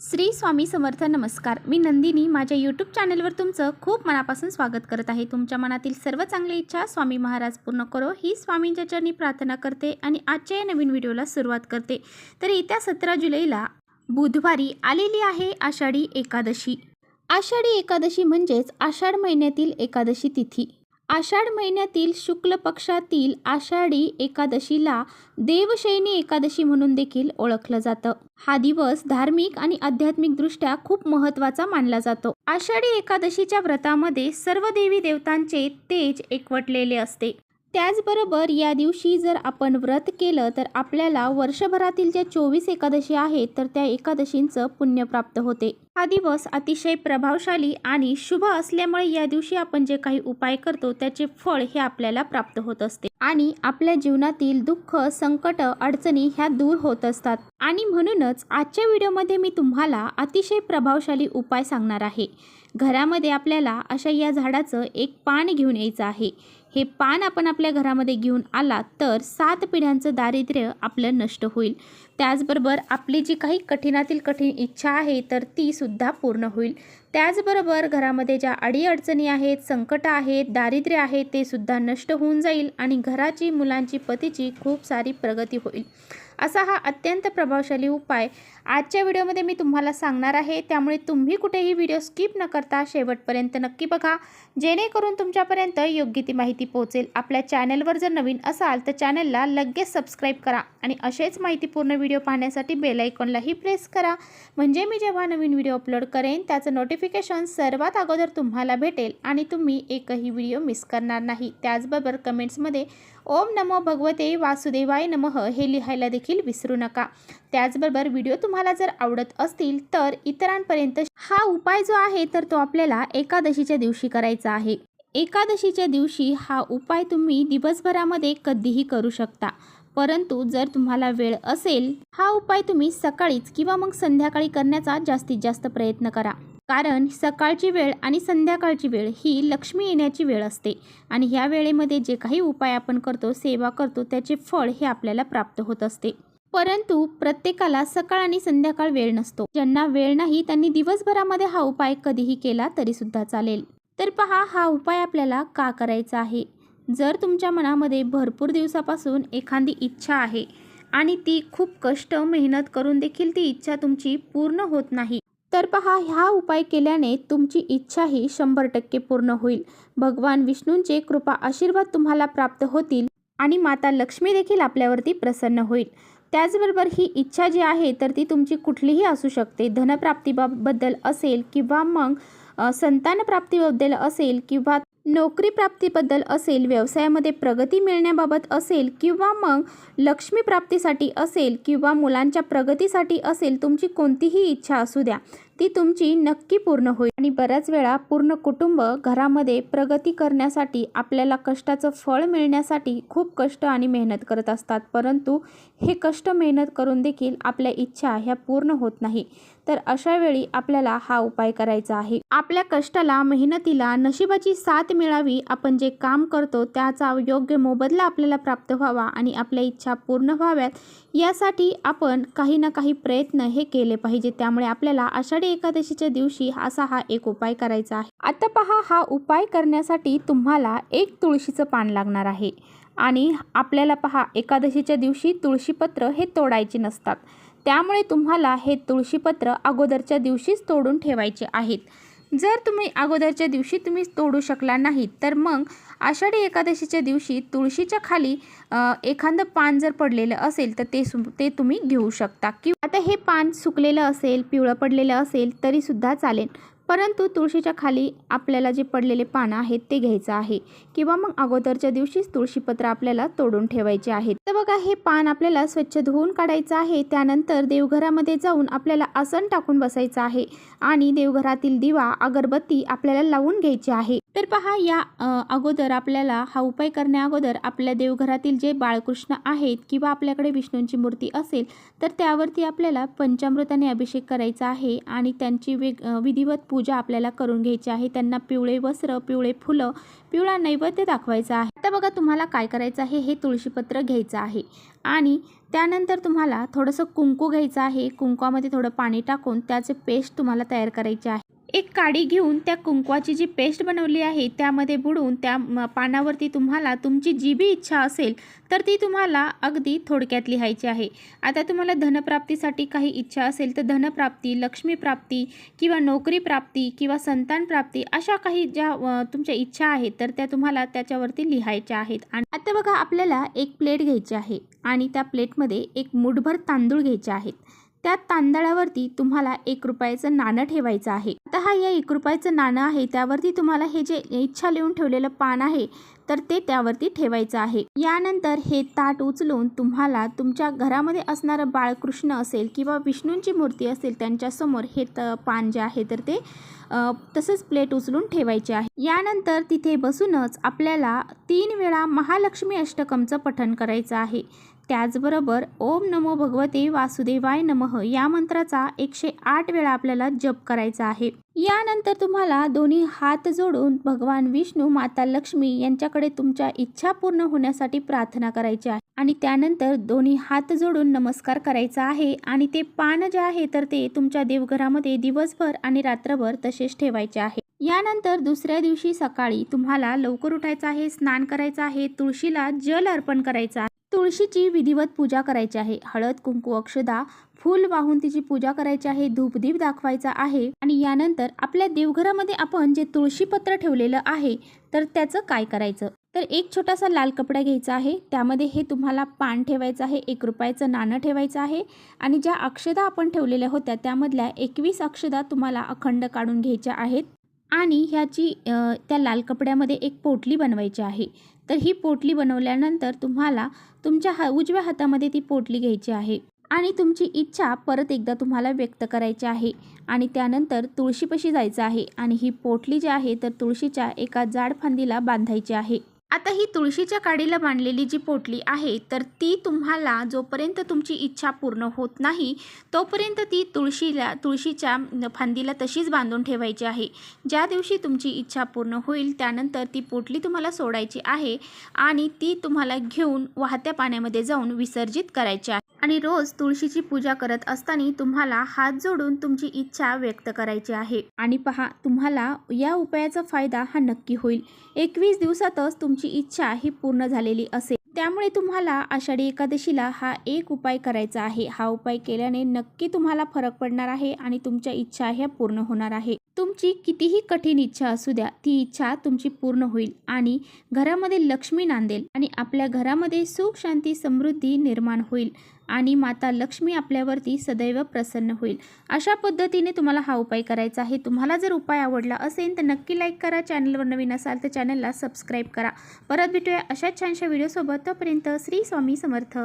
श्री स्वामी समर्थ नमस्कार. मी नंदिनी. माझ्या यूट्यूब चॅनलवर तुमचं खूप मनापासून स्वागत करत आहे. तुमच्या मनातील सर्व चांगली इच्छा स्वामी महाराज पूर्ण करो. ही स्वामींच्या चरणी प्रार्थना करते आणि आजच्या या नवीन व्हिडिओला सुरुवात करते. तर येत्या सतरा जुलैला बुधवारी आलेली आहे आषाढी एकादशी. आषाढी एकादशी म्हणजेच आषाढ महिन्यातील एकादशी तिथी. आषाढ महिन्यातील शुक्ल पक्षातील आषाढी एकादशीला देवशयनी एकादशी म्हणून देखील ओळखलं जातं. हा दिवस धार्मिक आणि आध्यात्मिकदृष्ट्या खूप महत्त्वाचा मानला जातो. आषाढी एकादशीच्या व्रतामध्ये सर्व देवी देवतांचे तेज एकवटलेले असते. त्याचबरोबर या दिवशी जर आपण व्रत केलं तर आपल्याला वर्षभरातील ज्या चोवीस एकादशी आहेत तर त्या एकादशींचं पुण्य प्राप्त होते. हा दिवस अतिशय प्रभावशाली आणि शुभ असल्यामुळे या दिवशी आपण जे काही उपाय करतो त्याचे फळ हे आपल्याला प्राप्त होत असते. आणि आपल्या जीवनातील दुःख संकट अडचणी ह्या दूर होत असतात. आणि म्हणूनच आजच्या व्हिडिओमध्ये मी तुम्हाला अतिशय प्रभावशाली उपाय सांगणार आहे. घरामध्ये आपल्याला अशा या झाडाचं एक पान घेऊन यायचं आहे. हे पान आपण आपल्या घरामध्ये घेऊन आला तर सात पिढ्यांचं दारिद्र्य आपलं नष्ट होईल. त्याचबरोबर आपली जी काही कठीणातील कठीण इच्छा आहे तर ती सुद्धा पूर्ण होईल. त्याचबरोबर घरामध्ये ज्या अडीअडचणी आहेत संकट आहेत दारिद्र्य आहे ते सुद्धा नष्ट होऊन जाईल आणि घराची मुलांची पतीची खूप सारी प्रगती होईल. असा हा अत्यंत प्रभावशाली उपाय. आजच्या व्हिडिओमध्ये मी तुम्हाला सांगणार आहे त्यामुळे तुम्ही कुठेही व्हिडिओ स्किप न करता शेवटपर्यंत नक्की बघा. जेणेकरून तुमच्यापर्यंत योग्य ती माहिती पोहोचेल. आपल्या चॅनलवर जर नवीन असाल तर चॅनलला लगेच सबस्क्राईब करा आणि असेच माहितीपूर्ण व्हिडिओ पाहण्यासाठी बेल आयकॉनलाही प्रेस करा. म्हणजे मी जेव्हा नवीन व्हिडिओ अपलोड करेन त्याचं नोटिफिकेशन सर्वात अगोदर तुम्हाला भेटेल आणि तुम्ही एकही व्हिडिओ मिस करणार नाही. त्याचबरोबर कमेंट्समध्ये ओम नमो भगवते वासुदेवाय नमः हे लिहायला देखील विसरू नका. त्याचबरोबर व्हिडिओ तुम्हाला जर आवडत असतील तर इतरांपर्यंत हा उपाय जो आहे तर तो आपल्याला एकादशीच्या दिवशी करायचा आहे. एकादशीच्या दिवशी हा उपाय तुम्ही दिवसभरामध्ये कधीही करू शकता. परंतु जर तुम्हाला वेळ असेल हा उपाय तुम्ही सकाळीच किंवा मग संध्याकाळी करण्याचा जास्तीत जास्त प्रयत्न करा. कारण सकाळची वेळ आणि संध्याकाळची वेळ ही लक्ष्मी येण्याची वेळ असते. आणि ह्या वेळेमध्ये जे काही उपाय आपण करतो सेवा करतो त्याचे फळ हे आपल्याला प्राप्त होत असते. परंतु प्रत्येकाला सकाळ आणि संध्याकाळ वेळ नसतो. ज्यांना वेळ नाही त्यांनी दिवसभरामध्ये हा उपाय कधीही केला तरी सुद्धा चालेल. तर पहा हा उपाय आपल्याला का करायचा आहे? जर तुमच्या मनामध्ये भरपूर दिवसापासून एखादी इच्छा आहे आणि ती खूप कष्ट मेहनत करून देखील ती इच्छा तुमची पूर्ण होत नाही तर पहा ह्या उपाय केल्याने तुमची इच्छा ही शंभर टक्के पूर्ण होईल. भगवान विष्णूंचे कृपा आशीर्वाद तुम्हाला प्राप्त होतील आणि माता लक्ष्मी देखील आपल्यावरती प्रसन्न होईल. त्याचबरोबर ही इच्छा जी आहे तर ती तुमची कुठलीही असू शकते. धनप्राप्तीबाबद्दल असेल किंवा मग अ, संतानप्राप्तीबद्दल असेल किंवा नोकरी प्राप्तीबद्दल असेल व्यवसायामध्ये प्रगती मिळण्याबाबत असेल किंवा मग लक्ष्मी प्राप्तीसाठी असेल किंवा मुलांच्या प्रगतीसाठी असेल तुमची कोणतीही इच्छा असू द्या. ती तुमची नक्की पूर्ण होईल. आणि बऱ्याच वेळा पूर्ण कुटुंब घरामध्ये प्रगती करण्यासाठी आपल्याला कष्टाचं फळ मिळण्यासाठी खूप कष्ट आणि मेहनत करत असतात. परंतु हे कष्ट मेहनत करून देखील आपल्या इच्छा ह्या पूर्ण होत नाही. तर अशा वेळी आपल्याला हा उपाय करायचा आहे. आपल्या कष्टाला मेहनतीला नशिबाची साथ मिळावी आपण जे काम करतो त्याचा योग्य मोबदला आपल्याला प्राप्त व्हावा आणि आपल्या इच्छा पूर्ण व्हाव्यात यासाठी आपण काही ना काही प्रयत्न हे केले पाहिजे. त्यामुळे आपल्याला आषाढी एकादशीच्या दिवशी असा हा एक उपाय करायचा आहे. आता पहा हा उपाय करण्यासाठी तुम्हाला एक तुळशीचं पान लागणार आहे. आणि आपल्याला पहा एकादशीच्या दिवशी तुळशीपत्र हे तोडायचे नसतात. त्यामुळे तुम्हाला हे तुळशीपत्र अगोदरच्या दिवशीच तोडून ठेवायचे आहेत. जर तुम्ही अगोदरच्या दिवशी तुम्ही तोडू शकला नाहीत तर मग आषाढी एकादशीच्या दिवशी तुळशीच्या खाली एखादं पान जर पडलेलं असेल तर ते सु ते तुम्ही घेऊ शकता. किंवा आता हे पान सुकलेलं असेल पिवळं पडलेलं असेल तरीसुद्धा चालेल. परंतु तुळशीच्या खाली आपल्याला जे पडलेले पानं आहेत ते घ्यायचं आहे. किंवा मग अगोदरच्या दिवशीच तुळशीपत्र आपल्याला तोडून ठेवायचे आहेत. तर बघा हे पान आपल्याला स्वच्छ धुवून काढायचं आहे. त्यानंतर देवघरामध्ये जाऊन आपल्याला आसन टाकून बसायचं आहे. आणि देवघरातील दिवा अगरबत्ती आपल्याला लावून घ्यायची आहे. तर पहा या अगोदर आपल्याला हा उपाय करण्या अगोदर आपल्या देवघरातील जे बाळकृष्ण आहेत किंवा आपल्याकडे विष्णूंची मूर्ती असेल तर त्यावरती आपल्याला पंचामृताने अभिषेक करायचा आहे. आणि त्यांची वेग विधिवत पूजा पूजा आपल्याला करून घ्यायची आहे. त्यांना पिवळे वस्त्र पिवळे फुलं पिवळा नैवेद्य दाखवायचा आहे. आता बघा तुम्हाला काय करायचं आहे हे तुळशीपत्र घ्यायचं आहे. आणि त्यानंतर तुम्हाला थोडंसं कुंकू घ्यायचं आहे. कुंकवामध्ये थोडं पाणी टाकून त्याचे पेस्ट तुम्हाला तयार करायचे आहे. एक काडी घेऊन त्या कुंकवाची जी पेस्ट बनवली आहे त्यामध्ये बुडवून त्या पानावरती तुम्हाला तुमची जी बी इच्छा असेल तर ती तुम्हाला अगदी थोडक्यात लिहायची आहे. आता तुम्हाला धनप्राप्तीसाठी काही इच्छा असेल तर धनप्राप्ती लक्ष्मीप्राप्ती किंवा नोकरी प्राप्ती किंवा संतान प्राप्ती अशा काही ज्या तुमच्या इच्छा आहेत तर त्या तुम्हाला त्याच्यावरती लिहायच्या आहेत. आणि आता बघा आपल्याला एक प्लेट घ्यायची आहे आणि त्या प्लेटमध्ये एक मुठभर तांदूळ घ्यायचे आहेत. त्या तांदळावरती तुम्हाला एक रुपयाचं नाणं ठेवायचं आहे. आता हा या एक रुपयाचं नाणं आहे त्यावरती तुम्हाला हे जे इच्छा लिहून ठेवलेलं पान आहे तर ते त्यावरती ठेवायचं आहे. यानंतर हे ताट उचलून तुम्हाला तुमच्या घरामध्ये असणारं बाळकृष्ण असेल किंवा विष्णूंची मूर्ती असेल त्यांच्यासमोर हे त पान जे आहे तर ते तसंच प्लेट उचलून ठेवायचे आहे. यानंतर तिथे बसूनच आपल्याला तीन वेळा महालक्ष्मी अष्टकमचं पठण करायचं आहे. त्याचबरोबर ओम नमो भगवते वासुदेवाय नमः या मंत्राचा एकशे आठ वेळा आपल्याला जप करायचा आहे. यानंतर तुम्हाला दोन्ही हात जोडून भगवान विष्णू माता लक्ष्मी यांच्याकडे तुमच्या इच्छा पूर्ण होण्यासाठी प्रार्थना करायची आहे. आणि त्यानंतर दोन्ही हात जोडून नमस्कार करायचा आहे आणि ते पान जे आहे तर ते तुमच्या देवघरामध्ये दिवसभर आणि रात्रभर तसेच ठेवायचे आहे. यानंतर दुसऱ्या दिवशी सकाळी तुम्हाला लवकर उठायचं आहे स्नान करायचं आहे तुळशीला जल अर्पण करायचं आहे. तुळशीची विधिवत पूजा करायची आहे. हळद कुंकू अक्षदा फूल वाहून तिची पूजा करायची आहे. धूपदीप दाखवायचा आहे. आणि यानंतर आपल्या देवघरामध्ये आपण जे तुळशीपत्र ठेवलेलं आहे तर त्याचं काय करायचं? तर एक छोटासा लाल कपडा घ्यायचा आहे. त्यामध्ये हे तुम्हाला पान ठेवायचं आहे. एक रुपयाचं नाणं ठेवायचं आहे. आणि ज्या अक्षदा आपण ठेवलेल्या होत्या त्यामधल्या एकवीस अक्षदा तुम्हाला अखंड काढून घ्यायच्या आहेत. आणि ह्याची त्या लाल कपड्यामध्ये एक पोटली बनवायची आहे. तर ही पोटली बनवल्यानंतर तुम्हाला तुमच्या हा उजव्या हातामध्ये ती पोटली घ्यायची आहे. आणि तुमची इच्छा परत एकदा तुम्हाला व्यक्त करायची आहे. आणि त्यानंतर तुळशीपाशी जायचं आहे. आणि ही पोटली जी आहे तर तुळशीच्या एका जाड फांदीला बांधायची आहे. आता ही तुळशीच्या काडीला बांधलेली जी पोटली आहे तर ती तुम्हाला जोपर्यंत तुमची इच्छा पूर्ण होत नाही तोपर्यंत ती तुळशीला तुळशीच्या फांदीला तशीच बांधून ठेवायची आहे. ज्या दिवशी तुमची इच्छा पूर्ण होईल त्यानंतर ती पोटली तुम्हाला सोडायची आहे आणि ती तुम्हाला घेऊन वाहत्या पाण्यामध्ये जाऊन विसर्जित करायची आहे. आणि रोज तुळशीची पूजा करत असताना तुम्हाला हात जोडून तुमची इच्छा व्यक्त करायची आहे. आणि पहा तुम्हाला या उपायाचा फायदा हा नक्की होईल. एकवीस दिवसातच तुमची इच्छा ही पूर्ण झालेली असेल. त्यामुळे तुम्हाला आषाढी एकादशीला हा एक उपाय करायचा आहे. हा उपाय केल्याने नक्की तुम्हाला फरक पडणार आहे आणि तुमच्या इच्छा ह्या पूर्ण होणार आहे. तुमची कितीही कठीण इच्छा असू द्या ती इच्छा तुमची पूर्ण होईल आणि घरामध्ये लक्ष्मी नांदेल आणि आपल्या घरामध्ये सुख शांती समृद्धी निर्माण होईल आणि माता लक्ष्मी आपल्यावरती सदैव प्रसन्न होईल. अशा पद्धतीने तुम्हाला हा उपाय करायचा आहे. तुम्हाला जर उपाय आवडला असेल तर नक्की लाईक करा. चॅनलवर नवीन असाल तर चॅनलला सबस्क्राईब करा. परत भेटूया अशाच छानशा व्हिडिओसोबत तोपर्यंत श्री स्वामी समर्थ.